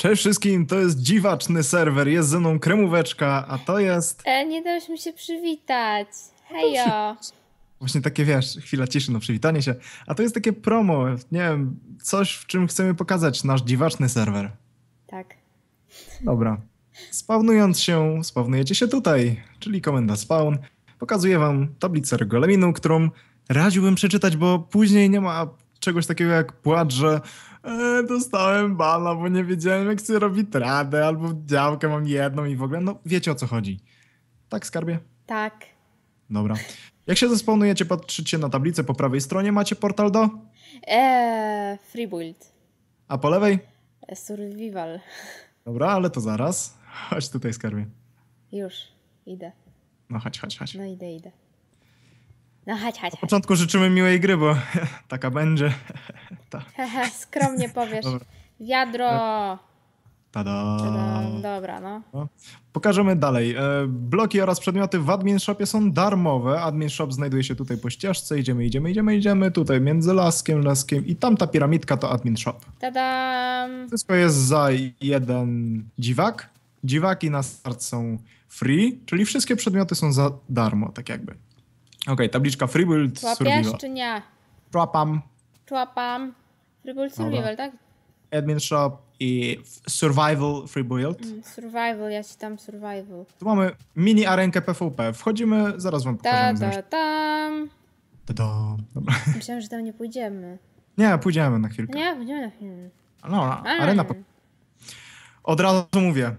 Cześć wszystkim, to jest dziwaczny serwer, jest ze mną kremóweczka, a to jest E, nie dałeś mi się przywitać. Hejo. właśnie takie, wiesz, chwila ciszy, no przywitanie się, a to jest takie promo, nie wiem, coś w czym chcemy pokazać nasz dziwaczny serwer. Tak. Dobra. Spawnując się, spawnujecie się tutaj, czyli komenda spawn. Pokazuję wam tablicę regulaminu, którą radziłbym przeczytać, bo później nie ma czegoś takiego jak płacz, że dostałem bana, bo nie wiedziałem jak się robi tradę, albo działkę mam jedną i w ogóle, no wiecie o co chodzi. Tak, skarbie? Tak. Dobra. Jak się zespawnujecie, patrzycie na tablicę po prawej stronie, macie portal do, Eee, free build. a po lewej? E, survival. Dobra, ale to zaraz. Chodź tutaj, skarbie. Już. Idę. No chodź, chodź, chodź. No idę, idę. No chodź, chodź, Na początku życzymy miłej gry, bo taka będzie. Ta, skromnie powiesz. Dobra. Wiadro. tada. Tadam. Dobra, no. Pokażemy dalej. E, Bloki oraz przedmioty w Admin Shopie są darmowe. Admin Shop znajduje się tutaj po ścieżce. Idziemy, idziemy, idziemy, idziemy. Tutaj między laskiem, laskiem i tamta piramidka to Admin Shop. Tadam. Wszystko jest za jeden dziwak. Dziwaki na start są free, czyli wszystkie przedmioty są za darmo, tak jakby. Okej, tabliczka Free Build Łapiesz Survival. czy nie? Trapam, Człapam. Free build survival, tak? Admin Shop i Survival Free Build. Mm, Survival, ja ci tam survival. Tu mamy mini arenkę PvP. Wchodzimy, zaraz wam Ta, pokażemy. ta, zresztą. tam. Ta-da. Dobra. Myślałam, że tam nie pójdziemy. Nie, pójdziemy na chwilkę. Nie, pójdziemy na chwilę. No, arena. po- Od razu mówię.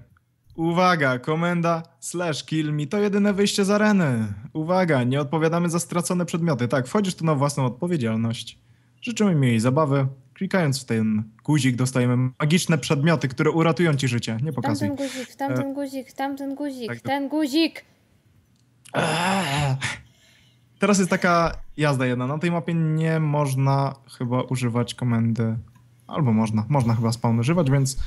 Uwaga, komenda slash kill me to jedyne wyjście z areny. Uwaga, nie odpowiadamy za stracone przedmioty. Tak, wchodzisz tu na własną odpowiedzialność. Życzymy miłej zabawy. Klikając w ten guzik dostajemy magiczne przedmioty, które uratują ci życie. Nie pokazuj. Tamten guzik, tamten guzik, tamten guzik, tak, ten guzik. Eee. Teraz jest taka jazda jedna. Na tej mapie nie można chyba używać komendy. Albo można. Można chyba spawn używać, więc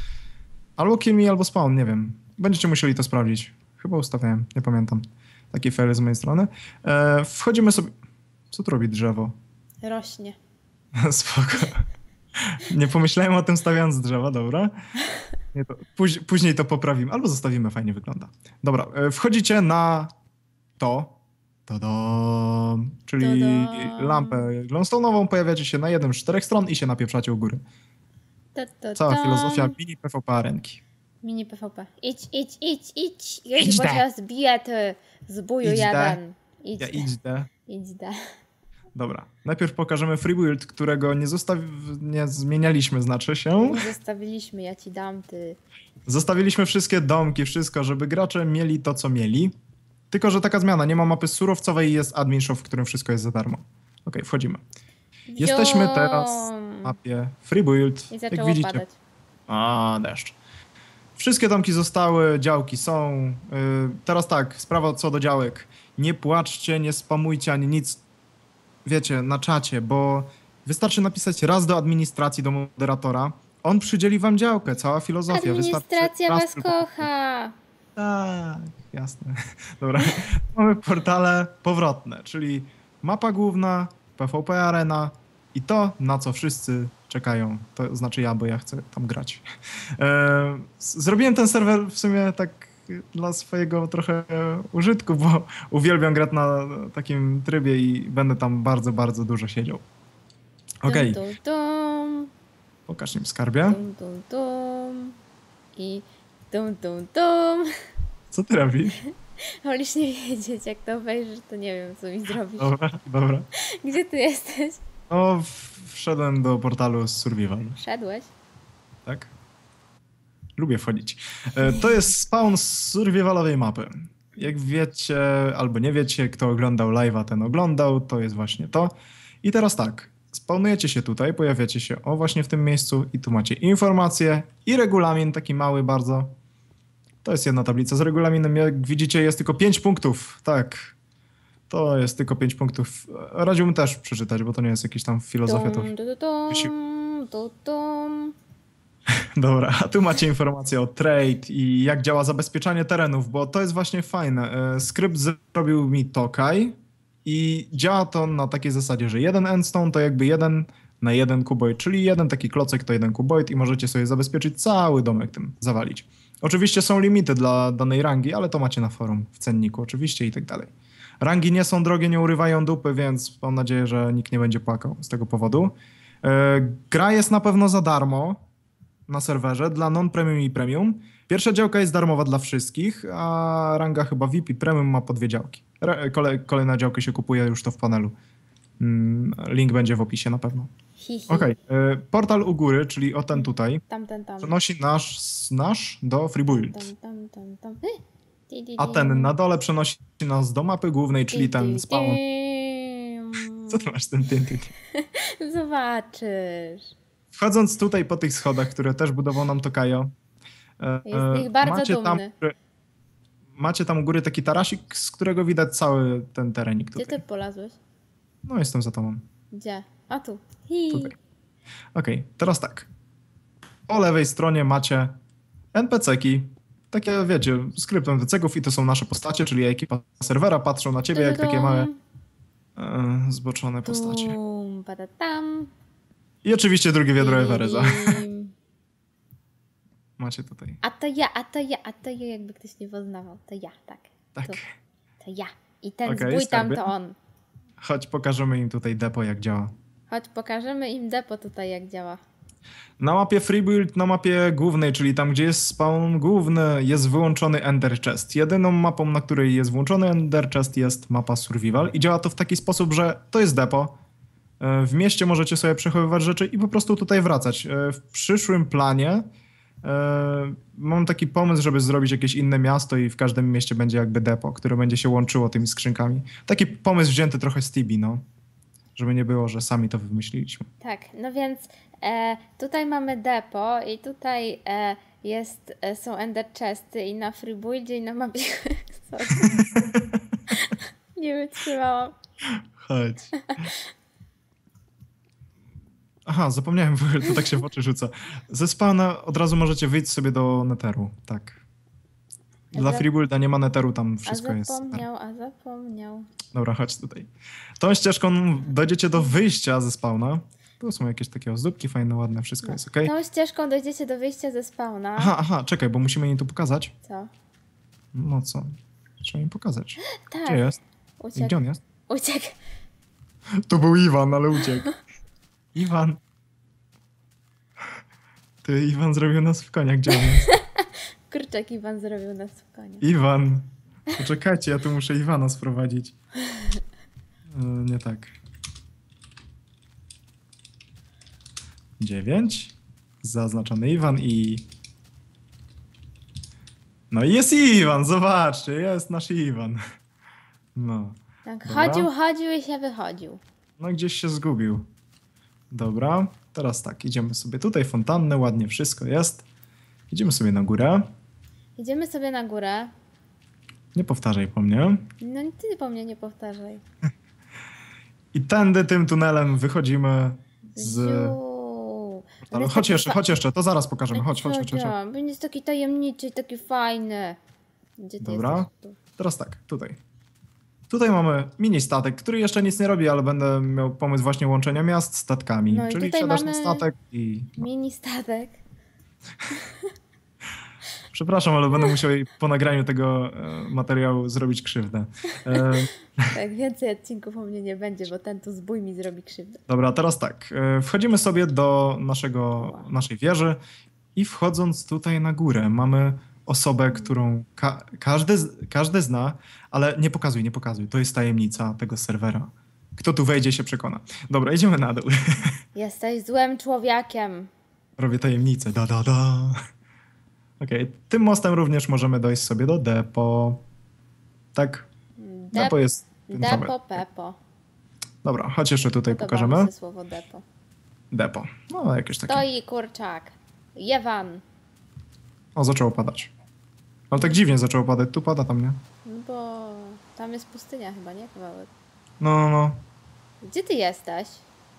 albo kill me, albo spawn, nie wiem. Będziecie musieli to sprawdzić. Chyba ustawiałem, nie pamiętam. Taki fail z mojej strony. E, wchodzimy sobie... Co tu robi drzewo? Rośnie. Spoko. Nie pomyślałem o tym stawiając drzewa, dobra. To, póź, później to poprawimy, albo zostawimy, fajnie wygląda. Dobra, e, wchodzicie na to, to czyli Tadam. lampę glowstone'ową, pojawiacie się na jednym z czterech stron i się napieprzacie u góry. Ta, ta, Cała filozofia mini PvP arenki. Mini PvP. Idź, idź, idź, idź. Idź, Idź bo cię zbiję, ty zbuju Idź da. jeden. Idź, Ja da. idę. idź da. Dobra, najpierw pokażemy free build, którego nie, zostaw... nie zmienialiśmy, znaczy się. Zostawiliśmy, ja ci dam, ty. Zostawiliśmy wszystkie domki, wszystko, żeby gracze mieli to, co mieli. Tylko, że taka zmiana, nie ma mapy surowcowej i jest admin shop, w którym wszystko jest za darmo. Okej, wchodzimy. Jesteśmy teraz w mapie free build. I Jak widzicie. padać. A, deszcz. Wszystkie domki zostały, działki są. Yy, teraz tak, sprawa co do działek. Nie płaczcie, nie spamujcie ani nic, wiecie, na czacie, bo wystarczy napisać raz do administracji, do moderatora. On przydzieli wam działkę, cała filozofia. Administracja was kocha. Tak, jasne. Dobra. Mamy portale powrotne, czyli mapa główna, PvP Arena i to, na co wszyscy czekają. To znaczy ja, bo ja chcę tam grać. E, Zrobiłem ten serwer w sumie tak dla swojego trochę użytku, bo uwielbiam grać na takim trybie i będę tam bardzo, bardzo dużo siedział. Okej, dum, dum, pokaż im skarbie. dum, dum, dum. I dum, dum, dum. Co ty robisz? Wolisz nie wiedzieć, jak to obejrzysz, to nie wiem, co mi zrobisz. Dobra, dobra. Gdzie ty jesteś? O, w- wszedłem do portalu z Survival. Szedłeś? tak? Lubię wchodzić. E, To jest spawn z survivalowej mapy. Jak wiecie, albo nie wiecie, kto oglądał live'a, ten oglądał, to jest właśnie to. I teraz tak, spawnujecie się tutaj, pojawiacie się o właśnie w tym miejscu i tu macie informacje i regulamin, taki mały bardzo. To jest jedna tablica z regulaminem, jak widzicie jest tylko 5 punktów, tak. To jest tylko 5 punktów. Radziłbym też przeczytać, bo to nie jest jakiś tam filozofia, to. Dobra, a tu macie informację o trade i jak działa zabezpieczanie terenów, bo to jest właśnie fajne. E, Skrypt zrobił mi Tokaj i działa to na takiej zasadzie, że jeden endstone to jakby jeden na jeden kuboid, czyli jeden taki klocek to jeden kuboid i możecie sobie zabezpieczyć cały domek tym, zawalić. Oczywiście są limity dla danej rangi, ale to macie na forum, w cenniku oczywiście i tak dalej. Rangi nie są drogie, nie urywają dupy, więc mam nadzieję, że nikt nie będzie płakał z tego powodu. E, Gra jest na pewno za darmo na serwerze dla non-premium i premium. Pierwsza działka jest darmowa dla wszystkich, a ranga chyba VIP i premium ma po dwie działki. Kole, kolejna działka się kupuje już to w panelu. Mm, Link będzie w opisie na pewno. Okej, e, portal u góry, czyli o ten tutaj, Tam, tam, tam. przenosi nasz, nasz do free build. Tam, tam, tam, tam. A ten na dole przenosi nas do mapy głównej, czyli ten spawn. Co ty masz ten tym? Zobaczysz. Wchodząc tutaj po tych schodach, które też budował nam Tokajo, e, Jest z nich bardzo macie tam, dumny. macie tam u góry taki tarasik, z którego widać cały ten terenik Gdzie tutaj. ty polazłeś? No jestem za tobą. Gdzie? A tu. Hi. Tutaj. Okej, teraz tak. Po lewej stronie macie NPC-ki. Takie, wiecie, skrypt NPC-ków i to są nasze postacie, czyli ekipa serwera patrzą na ciebie jak takie małe e, zboczone postacie. I oczywiście drugie wiadro Evereza. Macie tutaj. A to ja, a to ja, a to ja, jakby ktoś nie poznawał. To ja, tak. Tak. To, to ja. I ten Okej, zbój tam to on. Chodź, pokażemy im tutaj depo, jak działa. Chodź, pokażemy im depo tutaj, jak działa. Na mapie Freebuild, na mapie głównej, czyli tam, gdzie jest spawn główny, jest wyłączony Ender Chest. Jedyną mapą, na której jest włączony Ender Chest jest mapa Survival i działa to w taki sposób, że to jest depo. E, W mieście możecie sobie przechowywać rzeczy i po prostu tutaj wracać. E, W przyszłym planie e, mam taki pomysł, żeby zrobić jakieś inne miasto i w każdym mieście będzie jakby depo, które będzie się łączyło tymi skrzynkami. Taki pomysł wzięty trochę z Tibi, no. Żeby nie było, że sami to wymyśliliśmy. Tak, no więc e, tutaj mamy depo i tutaj e, jest, e, są ender chesty i na freebuildzie i na mapie... Nie wytrzymałam. Chodź. Aha, zapomniałem, to tak się w oczy rzuca. Ze spawna od razu możecie wyjść sobie do neteru, tak. Dla za- freebuilda nie ma neteru, tam A wszystko jest. zapomniał, a zapomniał. Dobra, chodź tutaj. Tą ścieżką dojdziecie do wyjścia ze spawna. Tu są jakieś takie ozdóbki fajne, ładne, wszystko jest ok. Tą ścieżką dojdziecie do wyjścia ze spawna. Aha, aha, czekaj, bo musimy im tu pokazać. Co? No co? Trzeba im pokazać. Tak, Gdzie jest? Uciekł. Gdzie on jest? Uciekł. To był Iwan, ale uciekł. Iwan. Ty, Iwan zrobił nas w konia, gdzie on jest? Kurczak Iwan zrobił nas w konia. Iwan. Poczekajcie, ja tu muszę Iwana sprowadzić. E, Nie tak. Dziewięć. Zaznaczony Iwan i... No i jest Iwan, zobaczcie, jest nasz Iwan. No. Tak, Dobra. chodził, chodził i się wychodził. No gdzieś się zgubił. Dobra, teraz tak, idziemy sobie tutaj, fontanny, ładnie wszystko jest. Idziemy sobie na górę. Idziemy sobie na górę. Nie powtarzaj po mnie. No ty po mnie nie powtarzaj. I tędy tym tunelem wychodzimy z... Ale chodź jeszcze, fa- chodź jeszcze, to zaraz pokażemy. Chodź, chodź, chodź, chodź. Będzie taki tajemniczy taki fajny. Gdzie ty Dobra. jesteś? Teraz tak, tutaj. Tutaj mamy mini statek, który jeszcze nic nie robi, ale będę miał pomysł właśnie łączenia miast statkami. No Czyli wsiadasz na statek i... Mini statek. Przepraszam, ale będę musiał jej po nagraniu tego e, materiału zrobić krzywdę. E, Tak, więcej odcinków o mnie nie będzie, bo ten tu zbój mi zrobi krzywdę. Dobra, teraz tak. e, Wchodzimy sobie do naszego, naszej wieży i wchodząc tutaj na górę mamy osobę, którą ka każdy, każdy zna, ale nie pokazuj, nie pokazuj. To jest tajemnica tego serwera. Kto tu wejdzie się przekona. Dobra, idziemy na dół. Jesteś złym człowiekiem. Robię tajemnicę. Da, da, da. Okej, tym mostem również możemy dojść sobie do depo. Tak? Depo jest... Depo, pepo. Dobra, chodź jeszcze tutaj Podoba pokażemy. mi słowo depo. Depo. No, jakieś takie. Stoi kurczak. Jewan. O, zaczęło padać. Ale tak dziwnie zaczęło padać. Tu pada, tam nie. No bo tam jest pustynia chyba, nie? Kawałek. No, no, no. Gdzie ty jesteś?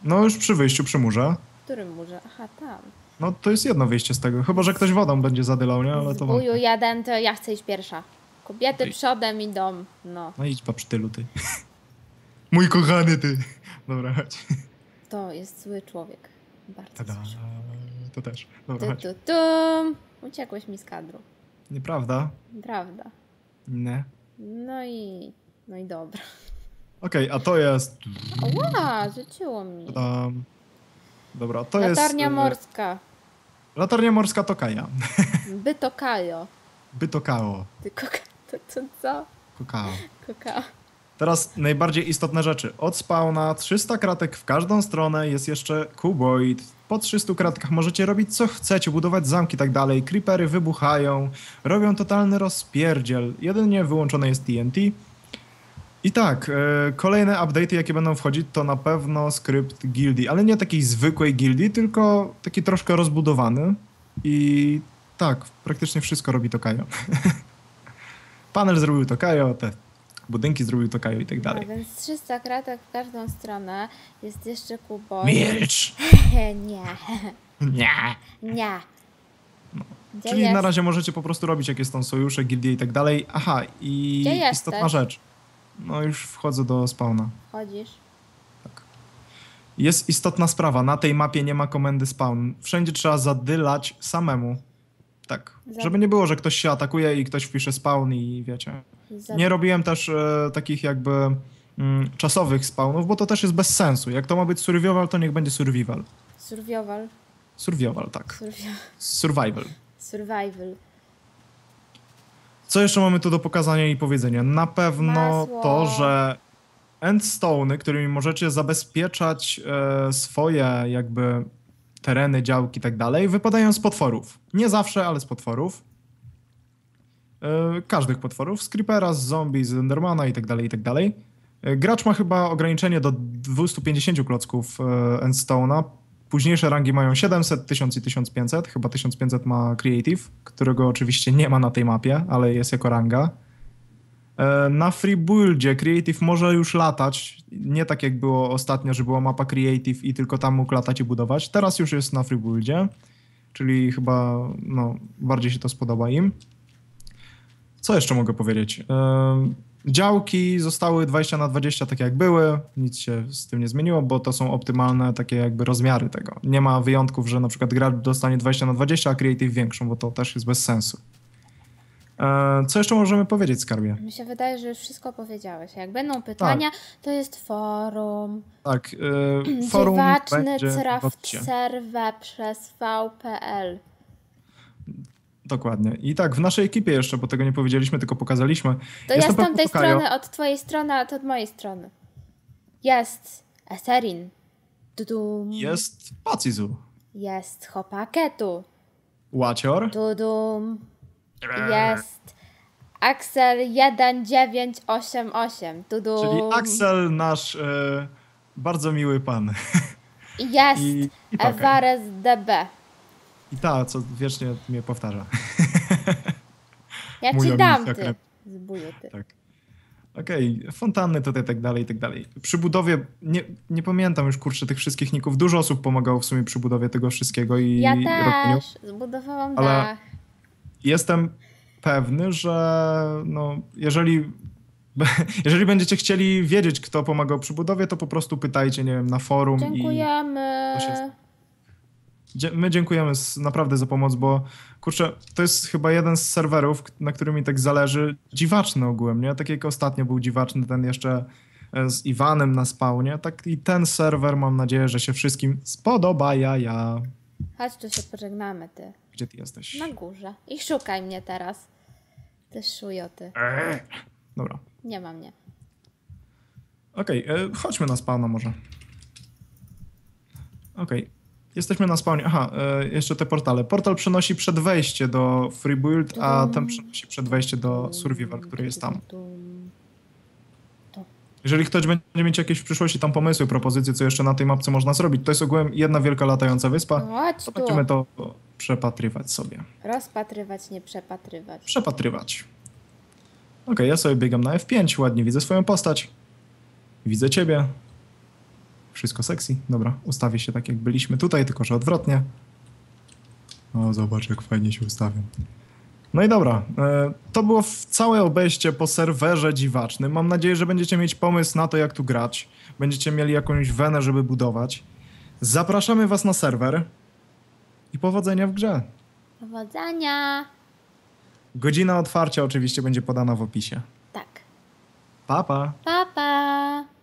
No już przy wyjściu, przy murze. W którym murze? Aha, tam. No to jest jedno wyjście z tego. Chyba, że ktoś wodą będzie zadylał, nie? Ale to. Zbóju jeden, to ja chcę iść pierwsza. Kobiety Ej. przodem idą. No. No idź przy tylu, ty. Mój kochany, ty. Dobra, chodź. to jest zły człowiek. Bardzo Tada. zły człowiek. To też. Dobra, Tu, tu, tum. Uciekłeś mi z kadru. Nieprawda? Prawda. Nie. No i... No i dobra. Okej, a to jest... Ła, rzuciło mi. Tadam. Dobra, to jest... Latarnia e, morska. Latarnia morska to Kaja. Bytokajo. By to kao. Ty koka... To, to co? Kokao. Koka... Teraz najbardziej istotne rzeczy. Od spawna 300 kratek w każdą stronę jest jeszcze kuboid. Po 300 kratkach możecie robić co chcecie, budować zamki i tak dalej. Creepery wybuchają, robią totalny rozpierdziel. Jedynie wyłączone jest TNT. I tak, e, kolejne update'y jakie będą wchodzić to na pewno skrypt gildii, ale nie takiej zwykłej gildii, tylko taki troszkę rozbudowany. I tak, praktycznie wszystko robi to Kajo. Panel zrobił to Kajo, te budynki zrobił to Kajo i tak No, dalej. więc 300 kratek w każdą stronę. Jest jeszcze kubo. Milcz! nie, Nie! nie. Gdzie Czyli jest? na razie możecie po prostu robić, jakie są sojusze, gildie i tak dalej. Aha, i Gdzie jesteś? istotna rzecz. No już wchodzę do spawna. Chodzisz? Tak. Jest istotna sprawa. Na tej mapie nie ma komendy spawn. Wszędzie trzeba zadylać samemu. Tak. Żeby nie było, że ktoś się atakuje i ktoś wpisze spawn i wiecie. Nie robiłem też e, takich jakby mm, czasowych spawnów, bo to też jest bez sensu. Jak to ma być survival, to niech będzie survival. Survival. Survival, tak. Survi- Survival. Survival. Co jeszcze mamy tu do pokazania i powiedzenia? Na pewno Masło. to, że endstone'y, którymi możecie zabezpieczać e, swoje jakby tereny, działki i tak dalej, wypadają z potworów. Nie zawsze, ale z potworów. E, każdych potworów. Z creepera, z zombie, z endermana i tak dalej, i tak dalej. E, gracz ma chyba ograniczenie do 250 klocków e, endstone'a. Późniejsze rangi mają 700, 1000 i 1500. Chyba 1500 ma Creative, którego oczywiście nie ma na tej mapie, ale jest jako ranga. E, Na Freebuildzie Creative może już latać. Nie tak jak było ostatnio, że była mapa Creative i tylko tam mógł latać i budować. Teraz już jest na Freebuildzie, czyli chyba no, bardziej się to spodoba im. Co jeszcze mogę powiedzieć? Działki zostały 20 na 20 tak jak były, nic się z tym nie zmieniło, bo to są optymalne takie jakby rozmiary tego. Nie ma wyjątków, że na przykład gracz dostanie 20 na 20, a Creative większą, bo to też jest bez sensu. E, Co jeszcze możemy powiedzieć, Skarbie? Mi się wydaje, że już wszystko powiedziałeś. Jak będą pytania, to jest forum. Tak, e, forum Dziwaczny będzie serwe przez VPL. Dokładnie. I tak, w naszej ekipie jeszcze, bo tego nie powiedzieliśmy, tylko pokazaliśmy. To Jest ja z tamtej strony, od twojej strony, a to od mojej strony. Jest Etherin. Dudum. Jest Pacizu, Jest Hopaketu. Łacior, Dudum. Jest Axel 1988. Dudum. czyli Axel, nasz e, bardzo miły pan. Jest I, DB. I ta, co wiecznie mnie powtarza. Ja Mój ci dam ty. Zbuju ty. Tak. Okej, fontanny tutaj, tak dalej, i tak dalej. Przy budowie, nie, nie pamiętam już, kurczę, tych wszystkich ników. Dużo osób pomagało w sumie przy budowie tego wszystkiego i Ja robieniu. też. Zbudowałam Ale- dach. Jestem pewny, że no, jeżeli, jeżeli będziecie chcieli wiedzieć, kto pomagał przy budowie, to po prostu pytajcie, nie wiem, na forum i Dziękujemy. Dzie- my dziękujemy naprawdę za pomoc, bo kurczę, to jest chyba jeden z serwerów, na którym mi tak zależy, dziwaczny ogółem, nie? Tak jak ostatnio był dziwaczny ten jeszcze e, z Iwanem na spawnie, tak i ten serwer mam nadzieję, że się wszystkim spodoba, ja, ja. Chodź tu się pożegnamy ty. Gdzie ty jesteś? Na górze. I szukaj mnie teraz. Ty szujoty. Dobra. Nie ma mnie. Okej, e, chodźmy na spawna może. Okej, jesteśmy na spawnie. Aha, e, jeszcze te portale. Portal przenosi przed wejście do Freebuild, a ten przenosi przed wejście do Survival, który jest tam. Jeżeli ktoś będzie mieć jakieś w przyszłości tam pomysły, propozycje, co jeszcze na tej mapce można zrobić, to jest ogółem jedna wielka latająca wyspa, No Chodź to tu. będziemy to przepatrywać sobie. Rozpatrywać, nie przepatrywać. Przepatrywać. Okej, ja sobie biegam na F5, ładnie widzę swoją postać. Widzę ciebie. Wszystko sexy. Dobra, ustawię się tak jak byliśmy tutaj, tylko że odwrotnie. O, zobacz jak fajnie się ustawiam. No i dobra, e, to było całe obejście po serwerze dziwacznym. Mam nadzieję, że będziecie mieć pomysł na to, jak tu grać. Będziecie mieli jakąś wenę, żeby budować. Zapraszamy was na serwer i powodzenia w grze. Powodzenia! Godzina otwarcia oczywiście będzie podana w opisie. Tak. Pa, pa! Pa, pa!